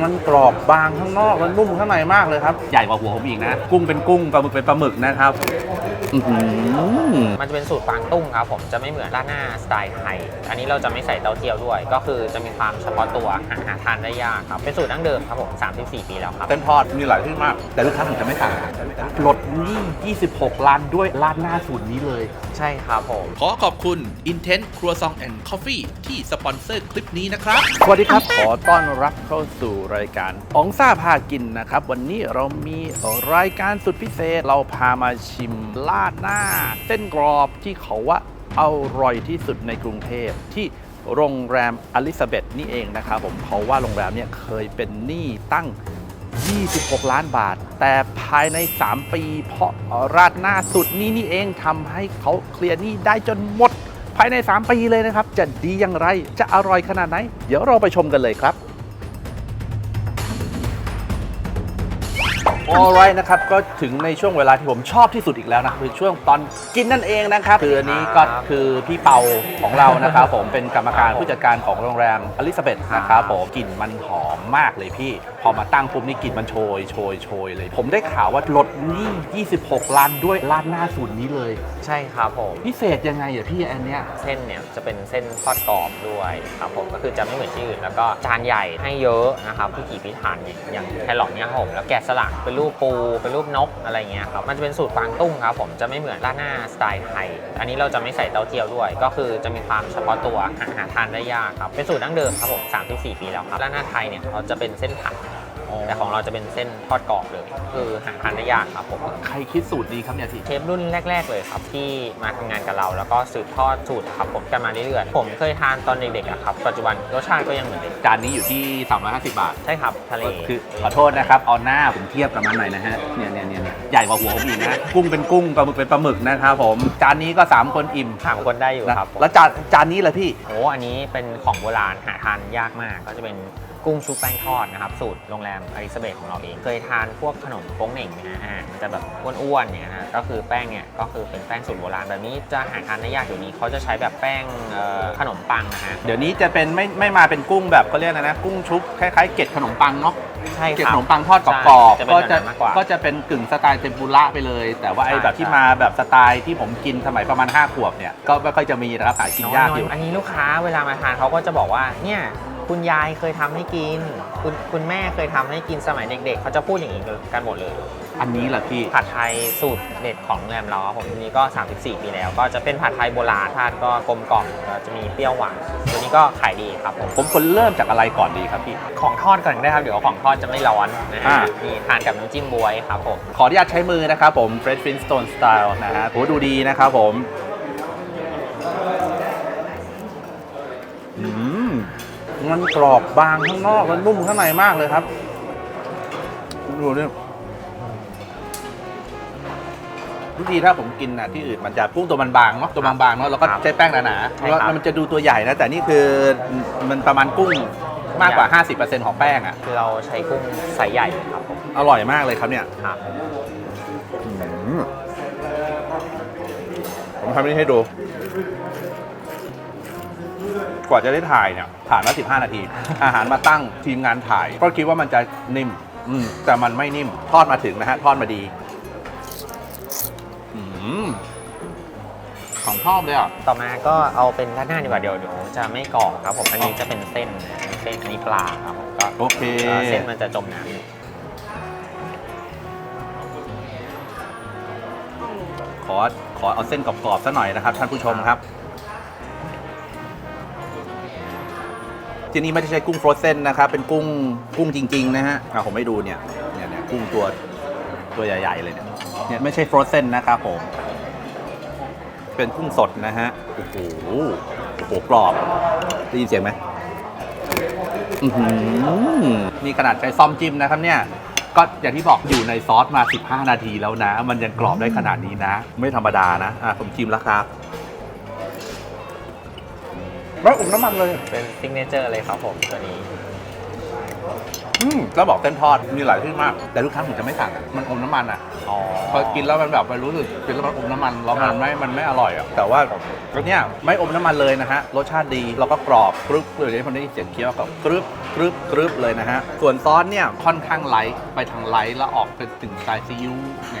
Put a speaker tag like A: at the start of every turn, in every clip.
A: มันกรอบบางข้างนอกแล้วนุ่มข้างในมากเลยครับ ใหญ่กว่าหัวผมอีกนะ กุ้งเป็นกุ้งปลาหมึกเป็นปลาหมึกนะครับ อื้อหือ
B: มันจะเป็นสูตรฟางตุ้งครับผมจะไม่เหมือนราดหน้าสไตล์ไทย อันนี้เราจะไม่ใส่เต้าเจี้ยวด้วย ก็คือจะมีความเฉพาะตัวหาหาทานได้ยากครับ เป็นสูตรดั้งเดิมครับผม 34 ปีแล้วครับ
A: เส้นทอดมีหลายที่มาก แต่ลูกค้าผมจะไม่สั่งลดหนี่26ล้านด้วยราดหน้าสูตรนี้เลย
B: ใช่ครับผม
C: ขอขอบคุณ Intent Croissant and Coffee ที่สปอนเซอร์คลิปนี้นะครับ
A: สวัสดีครับ ขอต้อนรับเข้าสู่รายการองซ่าพากินนะครับ วันนี้เรามีรายการสุดพิเศษเราพามาชิมลาราดหน้า เส้นกรอบที่เขาว่าอร่อยที่สุดในกรุงเทพที่โรงแรมอลิซาเบธนี่เองนะครับผมเพราว่าโรงแรมเนี่ยเคยเป็นหนี้ตั้ง 26 ล้านบาท แต่ภายใน 3 ปี เพราะราดหน้าสุดนี้นี่เองทำให้เขาเคลียร์หนี้ได้จนหมด ภายใน 3 ปีเลยนะครับ จะดีอย่างไรจะอร่อยขนาดไหน เดี๋ยวเราไปชมกันเลยครับ อ l r i g h t นะครับ ก็ถึงในช่วงเวลาที่ผมชอบที่สุดอีกแล้วนะคือช่วงตอนกินนั่นเองนะครับ คืออันนี้ก็คือพี่เปาของเรานะครับผมเป็นกรรมการผู้จัดการของโรงแรมอลิซาเบธนะครับผมกลิ่นมันหอมมากเลยพี่ พอมาตั้งปุ๊บนี่กลิ่นมันโชยโชยโชยเลย ผมได้ข่าวว่าลดหนี้26 ล้านด้วยร้านหน้าสูตรนี้เลย
B: ใช่ครับผม
A: พิเศษยังไงอะพี่อันเนี้ย
B: เส้นเนี่ยจะเป็นเส้นทอดกรอบด้วยครับผมก็คือจะไม่เหมือนที่อื่นแล้วก็จานใหญ่ให้เยอะนะครับพี่กี่พิธานเนี่ยอย่างแครอทเนี่ยครับผมแล้วแกะสลักเป็นรููปปู เป็นรูปนกอะไรเงี้ยครับมันจะเป็นสูตรฟางตุ้งครับผมจะไม่เหมือนราดหน้าสไตล์ไทย อันนี้เราจะไม่ใส่เต้าเจี้ยวด้วย ก็คือจะมีความเฉพาะตัวหาหาทานได้ยากครับเป็นสูตรดั้งเดิมครับผม34 ปีแล้วครับราดหน้าไทยเนี่ยเขาจะเป็นเส้นผัด แต่ของเราจะเป็นเส้นทอดกรอบเลยคือหาทานได้ยากครับผม
A: ใครคิดสูตรดีครับเนี่ยพี่
B: เชฟรุ่นแรก ๆ เลยครับ ที่มาทำงานกับเรา แล้วก็สืบทอดสูตรครับผมกันมาเรื่อยๆผมเคยทานตอนเด็กๆอะครับปัจจุบันรสชาติก็ยังเหมือนเดิม
A: จานนี้อยู่ที่ 350 บาท
B: ใช่ครับทะเล
A: คือขอโทษนะครับเอาหน้าผมเทียบกับมันหน่อยนะฮะเนี่ยเนี่ยเนี่ยเนี่ยใหญ่กว่าหัวผมอีกนะกุ้งเป็นกุ้งปลาหมึกเป็นปลาหมึกนะครับผมจานนี้ก็ 3 คนอิ่ม
B: ถามคนได้อยู่
A: นะครับ
B: ผม
A: แล้วจานจานนี้เลยพี่
B: โอ้อันนี้เป็นของโบราณหาทานยากมากก็จะเป็น กุ้งชุบแป้งทอดนะครับ สูตรโรงแรมอลิซาเบธของเราเอง เคยทานพวกขนมโป้งเหน่งนะฮะมันจะแบบอ้วนๆเนี่ยนะฮะก็คือแป้งเนี่ยก็คือเป็นแป้งสูตรโบราณแบบนี้จะหาทานได้ยากอยู่นี้เขาจะใช้แบบแป้งเอ่อขนมปังนะฮะ
A: เดี๋ยวนี้จะเป็นไม่ไม่มาเป็นกุ้งแบบเขาเรียกอะไรนะ กุ้งชุบคล้ายๆเกล็ดขนมปังเนาะ
B: ใช่
A: เกล็ด
B: ครั
A: ข
B: บ
A: นมปังทอดกรอบ
B: ใช่จะ
A: ๆ
B: เป็น
A: ก็จะ
B: แบบนั้นมากกว่า
A: ก็จะเป็นกึ่งสไตล์เทมปุระไปเลย แต่ว่าไอ้
B: ใช่
A: แบบที่
B: ใช่
A: มาแบบสไตล์ที่ผมกินสมัยประมาณ 5 ขวบเนี่ยก็ไม่ค่อยจะมีนะครับหากินยากอยู่
B: อันนี้ลูกค้าเวลามาทานเขาก็จะบอกว่าเนี่ยคุณยายเคยทำให้กิน คุณคุณแม่เคยทำให้กินสมัยเด็ก ๆเขาจะพูดอย่างนี้กันหมดเลย
A: อันนี้แหละพี่
B: ผัดไทยสูตรเด็ดของโรงแรมเราครับผมตัวนี้ก็ 34 ปีแล้ว ก็จะเป็นผัดไทยโบราณทานก็กลมกล่อมก็จะมีเปรี้ยวหวานตัวนี้ก็ขายดีครับผม
A: ผมควรเริ่มจากอะไรก่อนดีครับพี่
B: ของทอดก่อนได้ครับเดี๋ยวของทอดจะไม่ร้อนนะ
A: อ่า
B: ฮะนี่ทานกับน้ำจิ้มบวยครับผม
A: ขออนุญาตใช้มือนะครับผม Fresh Flintstone Style นะฮะโหดูดีนะครับผมอืมมันกรอบบางข้างนอกแล้วนุ่มข้างในมากเลยครับ ดูนี่ ทุกทีถ้าผมกินน่ะที่อื่นมันจะกุ้งตัวมันบางเนาะตัวบางๆเนาะแล้วก็
B: ครับ
A: ใช้แป้งหนาๆ
B: ใช่
A: แล้ว
B: ครับ
A: มันจะดูตัวใหญ่นะแต่นี่คือมันประมาณกุ้งมากกว่า 50%ของแป้งอะ
B: คือเราใช้กุ้งไซส์ใหญ่ครับผม
A: อร่อยมากเลยครับเนี่ย
B: ครับ
A: ผมทำนี่ให้ดู กว่าจะได้ถ่ายเนี่ยผ่านมา15 นาที อาหารมาตั้งทีมงานถ่าย ก็คิดว่ามันจะนิ่มอืมแต่มันไม่นิ่ม ทอดมาถึงนะฮะ ทอดมาดีอืม ของชอบเลยอะ
B: ต่อมาก็เอาเป็นราดหน้าดีกว่าเดี๋ยวเดี๋ยวจะไม่กรอบครับผมอันนี้จะเป็นเส้นนะเส้นอันนี้ปลาครับผมก็
A: โอเค
B: เอ่อเส้นมันจะจมน้ำอยู่
A: ขอขอเอาเส้นกรอบๆซะหน่อยนะครับ ท่านผู้ชมครับ ที่นี่ไม่ได้ใช้กุ้งฟรอสเซนนะครับ เป็นกุ้งกุ้งจริง ๆ นะฮะอะผมไม่ดูเนี่ยเนี่ยเนี่ยกุ้งตัวตัวใหญ่ ๆ เลยเนี่ย เนี่ยไม่ใช่ฟรอสเซนนะครับผม เป็นกุ้งสดนะฮะ โอ้โห โอ้โหกรอบ ได้ยินเสียงไหมอือหือนี่ขนาดใช้ซ่อมจิ้มนะครับเนี่ย ก็อย่างที่บอกอยู่ในซอสมา 15 นาทีแล้วนะ มันยังกรอบได้ขนาดนี้นะ ไม่ธรรมดานะ อะผมชิมแล้วครับไม่อุ่มน้ำมันเลย
B: เป็นซิกเนเจอร์เลยครับผมตัวนี้
A: อืมแล้วบอกเส้นทอดมีหลายที่มาก แต่ทุกครั้งผมจะไม่สั่งอะมันอมน้ำมันอะ
B: อ๋อ
A: พอกินแล้วมันแบบมันรู้สึกกินแล้วมันอมน้ำมันแล้วมันไม่มันไม่อร่อยอะแต่ว่าอันเนี้ยไม่อมน้ำมันเลยนะฮะรสชาติดีแล้วก็กรอบกรึบเลยที่ผมได้ยินเสียงเคี้ยวกับกรึบ กรึบกรึบเลยนะฮะ ส่วนซอสเนี่ยค่อนข้างไลท์ไปทางไลท์แล้วออกเป็นถึงสไตล์ซีอิ๊ว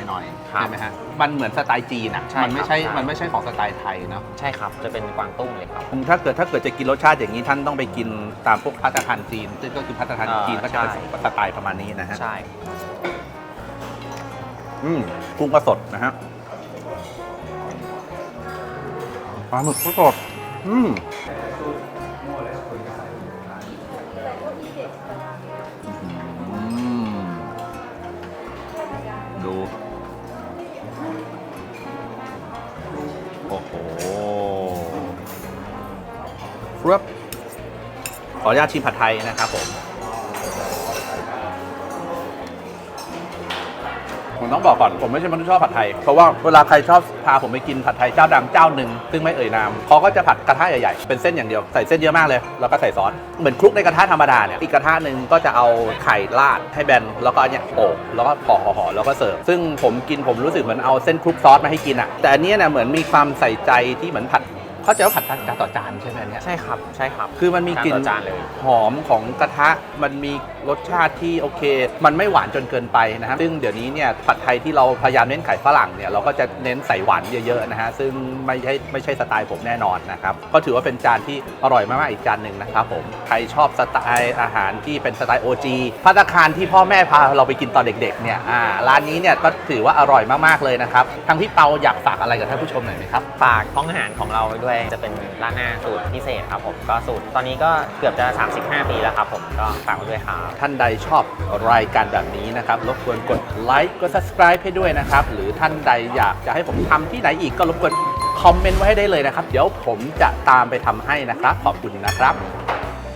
A: หน่อยๆ
B: ครับ
A: ใช่ไหมฮะมันเหมือนสไตล์จีนอะ
B: ใช่
A: มันไม่ใช่
B: ครับ
A: มันไม่ใช่ของสไตล์ไทยเนาะ
B: ใช่ครับ จะเป็นกวางตุ้งเลยครับ
A: ถ้าเกิดถ้าเกิดจะกินรสชาติอย่างนี้ท่านต้องไปกินตามพวกพัตตาคารจีนซึ่งก็คือพัตตาคาร
B: อ่า
A: จีนก็จะเป็น
B: ใช่
A: สไตล์ประมาณนี้นะฮะ
B: ใช่
A: อืมกุ้งก็สดนะฮะปลาหมึกก็สด อืม ครับขออนุญาตชิมผัดไทยนะครับผมผมต้องบอกก่อน ผมไม่ใช่มนุษย์ชอบผัดไทย เพราะว่าเวลาใครชอบพาผมไปกินผัดไทยเจ้าดังเจ้าหนึ่งซึ่งไม่เอ่ยนามเขาก็จะผัดกระทะใหญ่ๆ เป็นเส้นอย่างเดียวใส่เส้นเยอะมากเลย แล้วก็ใส่ซอสเหมือนคลุกในกระทะธรรมดาเนี่ยอีกกระทะหนึ่งก็จะเอาไข่ราดให้แบนแล้วก็เนี้ยโปะแล้วก็ห่อห่อแล้วก็เสิร์ฟซึ่งผมกินผมรู้สึกเหมือนเอาเส้นคลุกซอสมาให้กินอะแต่อันนี้เนี่ยเหมือนมีความใส่ใจที่เหมือนผัด เขาใจะว่าผัดจานต่อจานใช่ไหมอันเนี้ย
B: ใช่ครับใช่ครับ
A: คือมันมีกลิ่น
B: จานต่อจานเลย
A: หอมของกระทะมันมีรสชาติที่โอเค มันไม่หวานจนเกินไปนะครับซึ่งเดี๋ยวนี้เนี่ยผัดไทยที่เราพยายามเน้นไข่ฝรั่งเนี่ยเราก็จะเน้นใส่หวานเยอะๆนะฮะซึ่งไม่ใช่ไม่ใช่สไตล์ผมแน่นอนนะครับก็ถือว่าเป็นจานที่อร่อยมากๆอีกจานหนึ่งนะครับผมใครชอบสไตล์อาหารที่เป็นสไตล์ OG พัตตาคารที่พ่อแม่พาเราไปกินตอนเด็กๆเนี่ยอ่าร้านนี้เนี่ยก็ถือว่าอร่อยมากๆเลยนะครับทางพี่เปาอยากฝากอะไรกับท่านผู้ชมหน่อยไหมครับ
B: ฝากห้องอาหารของเราไว้ด้วยจะเป็นร้านหน้าสูตรพิเศษครับผมก็สูตรตอนนี้ก็เกือบจะ 35 ปีแล้วครับผมก็ฝากไว้ด้วยครับ
A: ท่านใดชอบรายการแบบนี้นะครับรบกวนกดไลค์กด subscribe ให้ด้วยนะครับหรือท่านใดอยากจะให้ผมทำที่ไหนอีกก็รบกวนคอมเมนต์ไว้ให้ได้เลยนะครับ เดี๋ยวผมจะตามไปทำให้นะครับ ขอบคุณนะครับ